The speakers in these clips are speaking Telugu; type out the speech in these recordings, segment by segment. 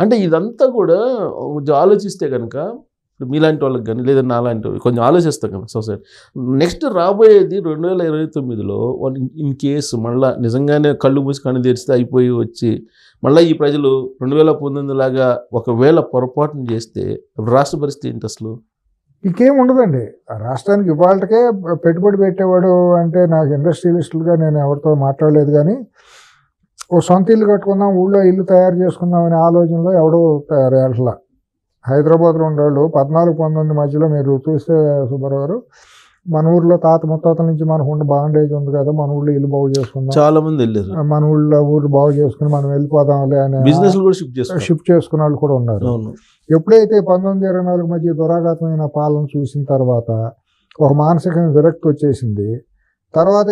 అంటే ఇదంతా కూడా కొంచెం ఆలోచిస్తే కనుక మీలాంటి వాళ్ళకి కానీ లేదా నాలాంటి కొంచెం ఆలోచిస్తాం కదా సొసైటీ. నెక్స్ట్ రాబోయేది రెండు వేల ఇరవై తొమ్మిదిలో వాళ్ళు ఇన్ కేసు మళ్ళీ నిజంగానే కళ్ళు మూసి కళ్ళు తెరిస్తే అయిపోయి వచ్చి మళ్ళీ ఈ ప్రజలు రెండు వేల పంతొమ్మిదిలాగా ఒకవేళ పొరపాటును చేస్తే రాష్ట్ర పరిస్థితి ఏంటి అసలు? ఇంకేం ఉండదండి. ఆ రాష్ట్రానికి ఇవాళకే పెట్టుబడి పెట్టేవాడు అంటే నాకు ఇండస్ట్రియలిస్టులుగా నేను ఎవరితో మాట్లాడలేదు కానీ ఓ సొంత ఇల్లు కట్టుకుందాం ఊళ్ళో ఇల్లు తయారు చేసుకుందాం అనే ఆలోచనలో ఎవడో తయారు అసలు హైదరాబాద్లో ఉండేవాళ్ళు పద్నాలుగు పంతొమ్మిది మధ్యలో మీరు చూస్తే సుబ్బారావు గారు మన ఊర్లో తాత ముత్తాతల నుంచి మనకు ఉన్న బాండేజ్ ఉంది కదా మన ఊళ్ళో ఇల్లు బాగు చేసుకుందాం. చాలా మంది వెళ్ళారు. మన ఊళ్ళో ఊరు బాగు చేసుకుని మనం వెళ్ళిపోదాంలే అని బిజినెస్ కూడా షిఫ్ట్ చేసుకున్న వాళ్ళు కూడా ఉన్నారు. ఎప్పుడైతే పంతొమ్మిది ఇరవై నాలుగు మధ్య దురాఘాతమైన పాలన చూసిన తర్వాత ఒక మానసిక విరక్తి వచ్చేసింది. తర్వాత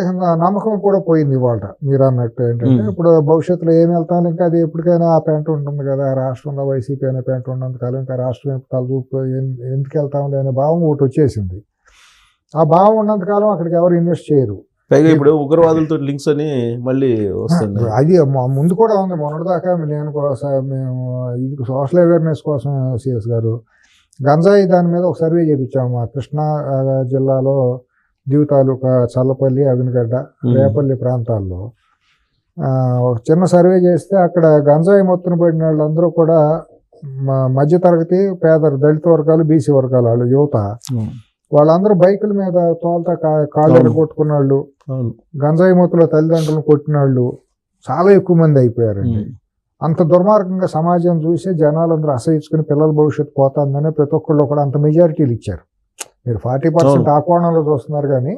నమ్మకం కూడా పోయింది ఇవాళ మీరు అన్నట్టు ఏంటంటే. ఇప్పుడు భవిష్యత్తులో ఏం వెళ్తాను ఇంకా అది ఎప్పటికైనా ఆ పెంట ఉంటుంది కదా రాష్ట్రంలో వైసీపీ అనే పెంట ఉన్నంత కాలం ఇంకా రాష్ట్రం తలచూపు ఎందుకు వెళ్తాంలే అనే భావం ఒకటి వచ్చేసింది. ఆ భావం ఉన్నంత కాలం అక్కడికి ఎవరు ఇన్వెస్ట్ చేయరు. పైగా ఇప్పుడు ఉగ్రవాదులతో లింక్స్ అని మళ్ళీ వస్తున్నాయి. అది ముందు కూడా ఉంది. మొన్నటిదాకా నేను మేము ఇది సోషల్ అవేర్నెస్ కోసం సిఎస్ గారు గంజాయి దాని మీద ఒక సర్వే చేయించాము మా కృష్ణా జిల్లాలో దీవు తాలూకా చల్లపల్లి అవినగడ్డ ఉమ్. రేపల్లి ప్రాంతాల్లో ఒక చిన్న సర్వే చేస్తే అక్కడ గంజాయి మొత్తం పడిన వాళ్ళందరూ కూడా మధ్యతరగతి పేద దళిత వర్గాలు బీసీ వర్గాలు వాళ్ళు యువత. వాళ్ళందరూ బైకుల మీద తోలతా కా- కాళ్ళు. కొట్టుకున్న వాళ్ళు గంజాయి మొత్తులో తల్లిదండ్రులను కొట్టిన వాళ్ళు చాలా ఎక్కువ మంది అయిపోయారండి. అంత దుర్మార్గంగా సమాజం చూసి జనాలందరూ అసహించుకుని పిల్లల భవిష్యత్తు పోతుందని ప్రతి ఒక్కళ్ళు కూడా అంత మెజారిటీలు ఇచ్చారు మీరు ఫార్టీ పర్సెంట్ ఆ కోణంలో చూస్తున్నారు కానీ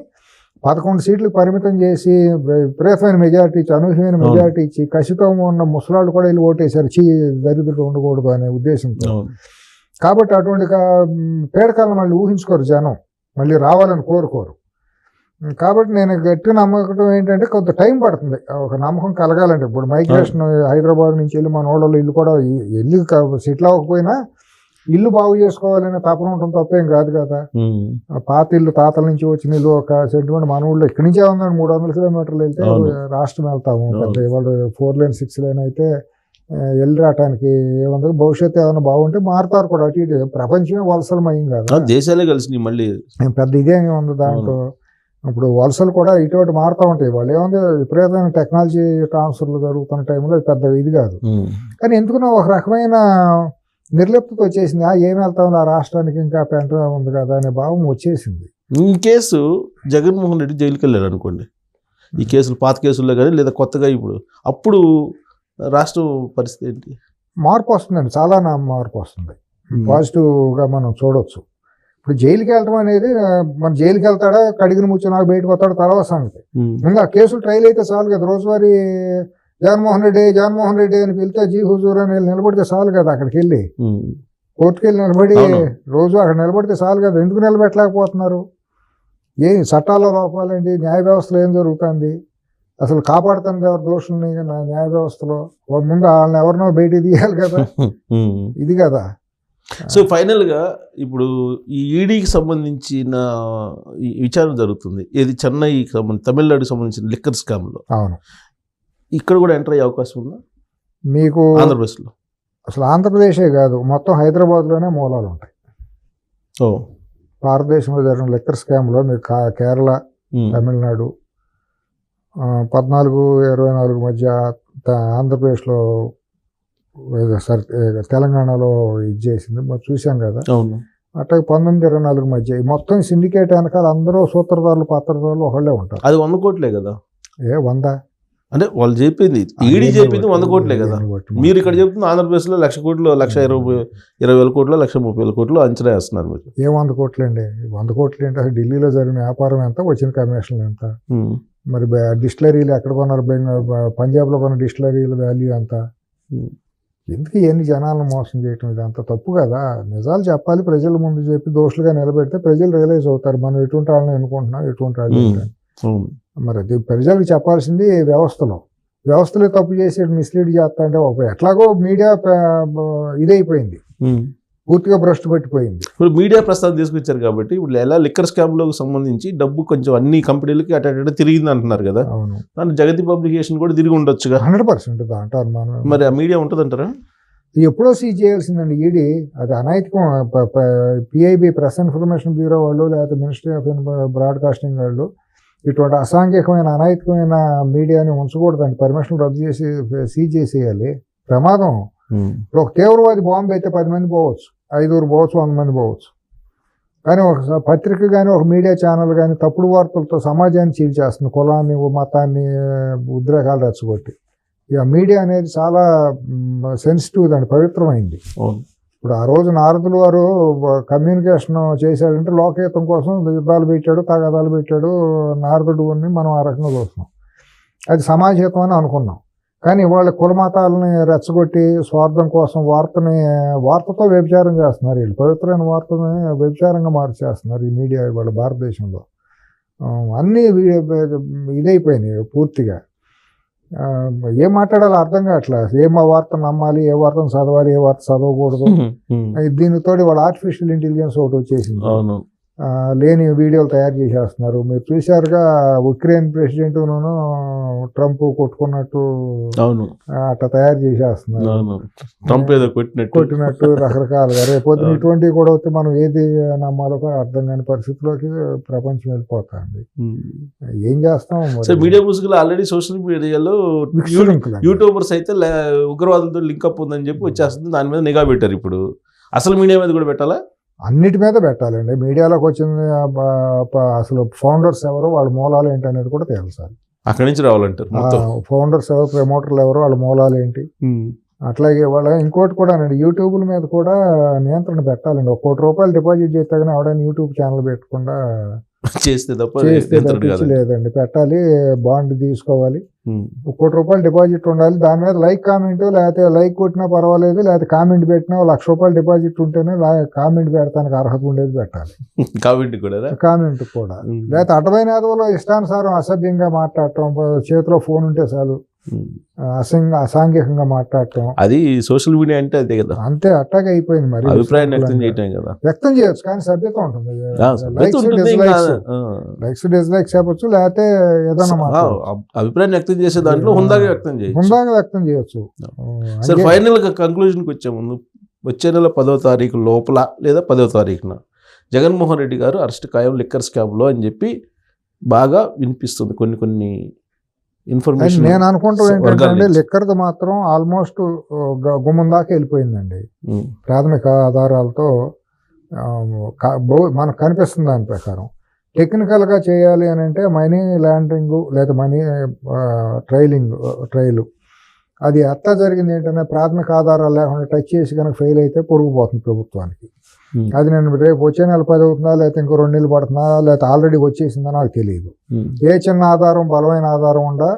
పదకొండు సీట్లు పరిమితం చేసి విపరీతమైన మెజారిటీ ఇచ్చి అనూహ్యమైన. మెజారిటీ ఇచ్చి కసితో ఉన్న ముసలాళ్ళు కూడా వెళ్ళి ఓటేశారు. చీ దరిద్రులు ఉండకూడదు అనే ఉద్దేశంతో. కాబట్టి అటువంటి పేడకాలను మళ్ళీ ఊహించుకోరు జనం. మళ్ళీ రావాలని కోరుకోరు. కాబట్టి నేను గట్టి నమ్మకం ఏంటంటే కొంత టైం పడుతుంది. ఒక నమ్మకం కలగాలంటే. ఇప్పుడు మైగ్రేషన్ హైదరాబాద్ నుంచి వెళ్ళి మన ఓడలో ఇల్లు కూడా ఇల్లు సెటిల్ అవ్వకపోయినా ఇల్లు బాగు చేసుకోవాలనే తపన ఉంటుంది తప్పేం కాదు కదా. పాత ఇల్లు తాతల నుంచి వచ్చిన ఇల్లు ఒక సెంటిమెంట్ మన ఊళ్ళో ఇక్కడి నుంచే ఉందండి మూడు వందల కిలోమీటర్లు వెళ్తే. రాష్ట్రం వెళ్తాము. పెద్ద ఇవాళ ఫోర్ లైన్ సిక్స్ లైన్ అయితే వెళ్ళి రావటానికి ఏముంది భవిష్యత్తు ఏమైనా బాగుంటే మారుతారు కూడా అటు ఇటు. ప్రపంచమే వలసలమయం కదా. దేశాలే కలిసి మళ్ళీ. పెద్ద ఇదేమి ఉంది దాంట్లో. ఇప్పుడు వలసలు కూడా ఇటు అటు మారుతూ ఉంటాయి. వాళ్ళు ఏముంది విపరీతమైన టెక్నాలజీ ట్రాన్స్ఫర్లు జరుగుతున్న టైంలో పెద్ద ఇది కాదు. కానీ ఎందుకునో ఒక రకమైన నిర్లిప్తత వచ్చేసింది. ఆ ఏం వెళ్తాం ఆ రాష్ట్రానికి ఇంకా పెంట ఉంది కదా అనే భావం వచ్చేసింది. ఈ కేసు జగన్మోహన్ రెడ్డి జైలుకి వెళ్ళారు అనుకోండి. ఈ కేసులు పాత కేసుల్లో కానీ లేదా కొత్తగా ఇప్పుడు. అప్పుడు రాష్ట్రం పరిస్థితి ఏంటి? మార్పు వస్తుందండి. చాలా నా మార్పు వస్తుంది. పాజిటివ్గా మనం చూడొచ్చు. ఇప్పుడు జైలుకి వెళ్ళటం అనేది మన జైలుకి వెళ్తాడా? కడిగిన ముచ్చు నాకు బయటకు వస్తాడు? తర్వాత సంగతి ఆ కేసులు ట్రైల్ అయితే చాలు కదా. రోజువారీ జగన్మోహన్ రెడ్డి జగన్మోహన్ రెడ్డి అని పిలిస్తే జీ హుజూర్ అని నిలబడితే చాలు కదా అక్కడికి వెళ్ళి. కోర్టుకి వెళ్ళి నిలబడి. రోజు అక్కడ నిలబడితే చాలు కదా ఎందుకు నిలబెట్టలేకపోతున్నారు? ఏ చట్టాల లోపాలండి? న్యాయ వ్యవస్థలో ఏం జరుగుతుంది? అసలు కాపాడుతుంది ఎవరు దోషుల్ని? నా న్యాయ వ్యవస్థలో ముందు వాళ్ళని ఎవరినో బయటికి తీయాలి కదా. ఇది కదా. సో ఫైనల్గా ఇప్పుడు ఈ ఈడీకి సంబంధించిన విచారణ జరుగుతుంది. ఇది చెన్నైకి సంబంధించి తమిళనాడుకి సంబంధించిన లిక్కర్ స్కామ్లో. అవును. ఇక్కడ కూడా ఎంటర్ అయ్యే అవకాశం ఉందా? మీకు ఆంధ్రప్రదేశ్లో. అసలు ఆంధ్రప్రదేశే కాదు మొత్తం హైదరాబాద్లోనే మూలాలు ఉంటాయి. ఓ. భారతదేశంలో జరిగిన లెక్కర్ స్కామ్లో మీకు కా- కేరళ. తమిళనాడు పద్నాలుగు ఇరవై నాలుగు మధ్య ఆంధ్రప్రదేశ్లో సర్ తెలంగాణలో ఇది చేసింది మరి చూసాం కదా. అవును. అట్లా పంతొమ్మిది ఇరవై నాలుగు మధ్య మొత్తం సిండికేట్ వెనకాల అందరూ సూత్రధారులు పాత్రధారులు ఒకళ్ళే ఉంటారు. అది వంద కోట్లే కదా? ఏ వంద? అంటే వాళ్ళు చెప్పింది. ఈడీ చెప్పింది వంద కోట్లే కదా. మీరు ఇక్కడ చెప్తుంది ఆంధ్రప్రదేశ్లో లక్ష కోట్లు లక్ష ఇరవై ఇరవై వేల కోట్లు లక్ష ముప్పై వేల కోట్లు అంచనా వేస్తున్నారు మీరు. ఏ వంద కోట్లు అండి వంద కోట్లు ఏంటి అసలు ఢిల్లీలో జరిగిన వ్యాపారం ఎంత? వచ్చిన కమిషన్ ఎంత. మరి డిస్టిలరీలు ఎక్కడ కొన్నారు? పంజాబ్లో కొన్న డిస్టిలరీల వాల్యూ ఎంత. ఎందుకు ఎన్ని జనాలను మోసం చేయటం? ఇది అంత తప్పు కదా. నిజాలు చెప్పాలి. ప్రజల ముందు చెప్పి దోషులుగా నిలబెడితే ప్రజలు రియలైజ్ అవుతారు. మనం ఎటువంటి వాళ్ళని ఎన్నుకుంటున్నాం? ఎటువంటి వాళ్ళు మరి అది ప్రజలకు చెప్పాల్సింది వ్యవస్థలో. వ్యవస్థలో తప్పు చేసి మిస్లీడ్ చేస్తా అంటే ఒక ఎట్లాగో మీడియా ఇదైపోయింది. పూర్తిగా భ్రష్టు పట్టిపోయింది. ఇప్పుడు మీడియా ప్రస్తావన తీసుకొచ్చారు కాబట్టి ఇప్పుడు ఎలా లిక్కర్ స్కామ్లకు సంబంధించి డబ్బు కొంచెం అన్ని కంపెనీలకి అటు అటు తిరిగింది అంటున్నారు కదా. అవును. దాని జగతి పబ్లికేషన్ కూడా తిరిగి ఉండొచ్చుగా. హండ్రెడ్ పర్సెంట్ దాంట్లో అనుమానం మరి ఆ మీడియా ఉంటుందంటారా? ఎప్పుడో సీజ్ చేయాల్సిందండి ఈడీ. అది అనైతికం పిఐబి ప్రెస్ ఇన్ఫర్మేషన్ బ్యూరో వాళ్ళు లేకపోతే మినిస్ట్రీ ఆఫ్ బ్రాడ్కాస్టింగ్ వాళ్ళు ఇటువంటి అసాంఘికమైన అనైతికమైన మీడియాని ఉంచకూడదండి. పర్మిషన్ రద్దు చేసి సీజ్ చేసేయాలి. ప్రమాదం. ఇప్పుడు ఒక తీవ్రవాది బాంబు అయితే పది మంది పోవచ్చు. ఐదుగురు పోవచ్చు వంద మంది పోవచ్చు. కానీ ఒక పత్రిక కానీ ఒక మీడియా ఛానల్ కానీ తప్పుడు వార్తలతో సమాజాన్ని చీల్చేస్తుంది కులాన్ని మతాన్ని ఉద్రేకాలు రెచ్చగొట్టి. ఇక మీడియా అనేది చాలా సెన్సిటివ్ దాన్ని పవిత్రమైంది. ఇప్పుడు ఆ రోజు నారదులు వారు కమ్యూనికేషన్ చేశాడంటే లోకహితం కోసం యుద్ధాలు పెట్టాడు తగాదాలు పెట్టాడు నారదుడు అని మనం ఆ రకంగా చూస్తున్నాం. అది సమాజహితం అని అనుకున్నాం. కానీ వాళ్ళ కులమతాలని రెచ్చగొట్టి స్వార్థం కోసం వార్తని వార్తతో వ్యభిచారం చేస్తున్నారు వీళ్ళు. పవిత్రమైన వార్తని వ్యభిచారంగా మార్చేస్తున్నారు ఈ మీడియా వాళ్ళ భారతదేశంలో. అన్నీ ఇదైపోయినాయి పూర్తిగా. ఏం మాట్లాడాలో అర్థం కావట్లేదు ఏ మా వార్త నమ్మాలి ఏ వార్తను చదవాలి ఏ వార్త చదవకూడదు ఉమ్. ఉమ్. దీనితో వాళ్ళ ఆర్టిఫిషియల్ ఇంటెలిజెన్స్ ఒకటి వచ్చేసింది లేని వీడియోలు తయారు చేసేస్తున్నారు. మీరు చూశారుగా ఉక్రెయిన్ ప్రెసిడెంట్ ట్రంప్ కొట్టుకున్నట్టు అవును. అట్లా తయారు చేసేస్తున్నారు. ట్రంప్ ఏదో కొట్టినట్టు. కొట్టినట్టు రకరకాలుగా. రేపొద్దున. ఇటువంటివి కూడా వస్తే మనం ఏది నమ్మాలో కూడా అర్థం కాని పరిస్థితిలోకి ప్రపంచం వెళ్ళిపోతుంది. ఏం చేస్తాం మీడియా ముసుగులో ఆల్రెడీ సోషల్ మీడియాలో. యూట్యూబర్స్ అయితే ఉగ్రవాదులతో లింక్ అప్ ఉందని చెప్పి వచ్చేస్తుంది. దాని మీద నిఘా పెట్టారు ఇప్పుడు. అసలు మీడియా మీద కూడా పెట్టాలా? అన్నిటి మీద పెట్టాలండి. మీడియాలోకి ప- అసలు ఫౌండర్స్ ఎవరు వాళ్ళ మూలాలు ఏంటి అనేది కూడా తెలుసాలి అక్కడి నుంచి రావాలంటారు ఫౌండర్స్ ఎవరు ప్రమోటర్లు ఎవరు వాళ్ళ మూలాలు ఏంటి. అట్లాగే వాళ్ళ ఇంకోటి కూడా అండి యూట్యూబ్ల మీద కూడా నియంత్రణ పెట్టాలండి. ఒక కోటి రూపాయలు డిపాజిట్ చేస్తే కానీ ఎవడైనా యూట్యూబ్ ఛానల్ పెట్టకుండా చేస్తే తప్ప లేదండి. పెట్టాలి బాండ్ తీసుకోవాలి. కోటి రూపాయలు డిపాజిట్ ఉండాలి. దాని మీద లైక్ కామెంట్ లేకపోతే లైక్ కొట్టినా పర్వాలేదు లేకపోతే కామెంట్ పెట్టినా లక్ష రూపాయలు డిపాజిట్ ఉంటేనే కామెంట్ పెడతానికి అర్హత ఉండేది పెట్టాలి. కాబట్టి కూడా కామెంట్ కూడా. ఉమ్. లేకపోతే అటవైన ఇష్టానుసారం అసభ్యంగా మాట్లాడటం చేతిలో ఫోన్ ఉంటే చాలు. అసంగ అసాంఘికంగా మాట్లాడటం. అది సోషల్ మీడియా అంటే అదే కదా. అంతే అట్టాగే అయిపోయింది మరి. అభిప్రాయాన్ని వ్యక్తం చేయటం కదా. వ్యక్తం చేయొచ్చు కానీ సభ్యత ఉంటుంది. Likes dislikes. చెప్పొచ్చు లేకపోతే ఏదైనా ఆ, మాట్లాడచ్చు అబ్- అభిప్రాయాన్ని వ్యక్తం చేసే దాంట్లో హుందాగా వ్యక్తం చేయొచ్చు. హుందాగా వ్యక్తం చేయొచ్చు. సార్ ఫైనల్గా కంక్లూజన్కి వచ్చే ముందు వచ్చే నెల పదో తారీఖు లోపల లేదా పదో తారీఖున జగన్మోహన్ రెడ్డి గారు అరెస్ట్ ఖాయం లిక్కర్ స్కామ్లో అని చెప్పి బాగా వినిపిస్తుంది కొన్ని కొన్ని ఇన్ఫర్మేషన్ నేను అనుకుంటాం ఏంటంటే. లిక్కర్ది మాత్రం ఆల్మోస్ట్ గుమ్మం దాకా వెళ్ళిపోయిందండి. ఉమ్, ప్రాథమిక ఆధారాలతో మనకు కనిపిస్తుంది దాని ప్రకారం. టెక్నికల్గా చేయాలి అని అంటే మనీ ల్యాండరింగ్ లేదా మనీ ట్రైలింగ్ ట్రైల్ అది ఎట్లా జరిగింది ఏంటంటే ప్రాథమిక ఆధారాలు లేకుండా టచ్ చేసి కనుక ఫెయిల్ అయితే పొరుగుపోతుంది ప్రభుత్వానికి. ఉమ్, అది నేను రేపు వచ్చే నెల పది అవుతుందా లేకపోతే ఇంకో రెండు నెలలు పడుతుందా లేకపోతే ఆల్రెడీ వచ్చేసిందా నాకు తెలియదు. ఉమ్, ఏ చిన్న ఆధారం బలమైన ఆధారం ఉండా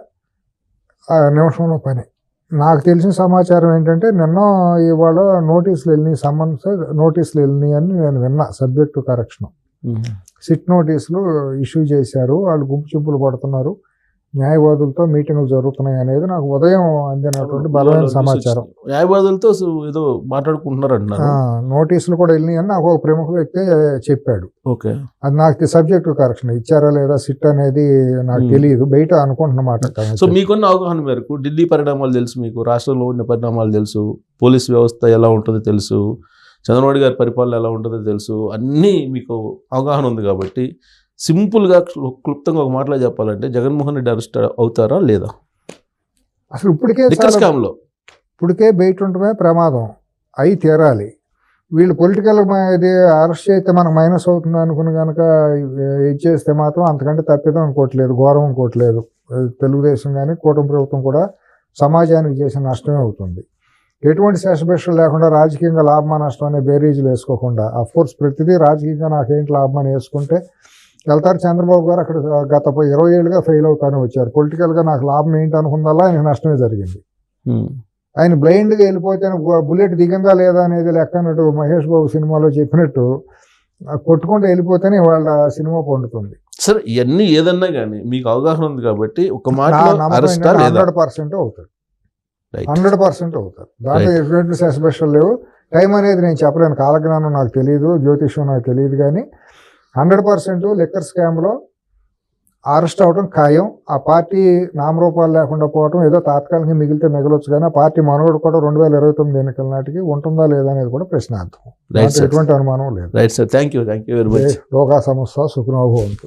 ఆ నిమిషంలో పని. నాకు తెలిసిన సమాచారం ఏంటంటే నిన్న ఇవాళ నోటీసులు వెళ్ళినాయి సంబంధ నోటీసులు వెళ్ళినాయి అని నేను విన్నా సబ్జెక్టు కరెక్షన్ ఉమ్. సిట్ నోటీసులు ఇష్యూ చేశారు వాళ్ళు గుంపు చింపులు పడుతున్నారు. న్యాయవాదులతో మీటింగులు జరుగుతున్నాయి అనేది నాకు ఉదయం అందినటువంటి బలమైన సమాచారం. న్యాయవాదులతో ఏదో మాట్లాడుకుంటున్నారు అంటున్నారు ఆ, నోటీసులు కూడా వెళ్ళినాయి అని నాకు ఒక ప్రముఖ వ్యక్తి చెప్పాడు. ఓకే. అది నాకు సబ్జెక్టు కరెక్షన్. ఇచ్చారా లేదా సిట్ అనేది నాకు. తెలియదు బయట అనుకుంటున్నమాట సో మీకున్న అవగాహన మేరకు ఢిల్లీ పరిణామాలు తెలుసు మీకు రాష్ట్రంలో ఉన్న పరిణామాలు తెలుసు పోలీస్ వ్యవస్థ ఎలా ఉంటుందో తెలుసు చంద్రబాబు గారి పరిపాలన ఎలా ఉంటుందో తెలుసు అన్నీ మీకు అవగాహన ఉంది కాబట్టి సింపుల్గా క్లు- క్లుప్తంగా ఒక మాటలో చెప్పాలంటే జగన్మోహన్ రెడ్డి అరెస్ట్ అవుతారా లేదా? అసలు ఇప్పటికే స్కామ్లో. ఇప్పటికే బయట ఉండటమే ప్రమాదం. అయి తీరాలి. వీళ్ళు పొలిటికల్ ఇది అరెస్ట్ చేస్తే మనకు మైనస్ అవుతుంది అనుకుని కనుక ఇది చేస్తే మాత్రం అంతకంటే తప్పిదం ఇంకోట్లేదు ఘోరం ఇంకోట్లేదు తెలుగుదేశం కానీ కూటమి ప్రభుత్వం కూడా సమాజానికి చేసిన నష్టమే అవుతుంది. ఎటువంటి శేషభిషలు లేకుండా రాజకీయంగా లాభమా నష్టం అనే బేరీజులు వేసుకోకుండా అఫ్ కోర్స్ ప్రతిదీ రాజకీయంగా నాకేంటి లాభం అని వేసుకుంటే వెళ్తారు చంద్రబాబు గారు. అక్కడ గత ఇరవై ఏళ్ళుగా ఫెయిల్ అవుతానే వచ్చారు. పొలిటికల్గా నాకు లాభం ఏంటి అనుకుందల్లా ఆయనకు నష్టమే జరిగింది. ఆయన బ్లైండ్గా వెళ్ళిపోతే బుల్లెట్ దిగిందా లేదా అనేది లెక్క అన్నట్టు మహేష్ బాబు సినిమాలో చెప్పినట్టు కొట్టుకుంటూ వెళ్ళిపోతేనే వాళ్ళ సినిమా పండుతుంది సరే ఇవన్నీ ఏదన్నా కానీ మీకు అవగాహన ఉంది కాబట్టి ఒక లేదా? Hundred percent Right. Hundred percent అవుతారు దాంట్లో. ఎటువంటి సస్పెషల్ లేవు. టైం అనేది నేను చెప్పలేను. కాలజ్ఞానం నాకు తెలియదు జ్యోతిష్యం నాకు తెలియదు కానీ హండ్రెడ్ పర్సెంట్ లిక్కర్ స్కామ్లో అరెస్ట్ అవడం ఖాయం. ఆ పార్టీ నామరూపాలు లేకుండా పోవడం ఏదో తాత్కాలికంగా మిగిలితే మిగలొచ్చు కానీ ఆ పార్టీ మనుగడ కూడా రెండు వేల ఇరవై తొమ్మిది ఎన్నికల నాటికి ఉంటుందా లేదా అనేది కూడా ప్రశ్నార్థం. ఎటువంటి అనుమానం లేదు. Right sir thank you thank you very much లోకా సమస్య సుఖనోభవంతు.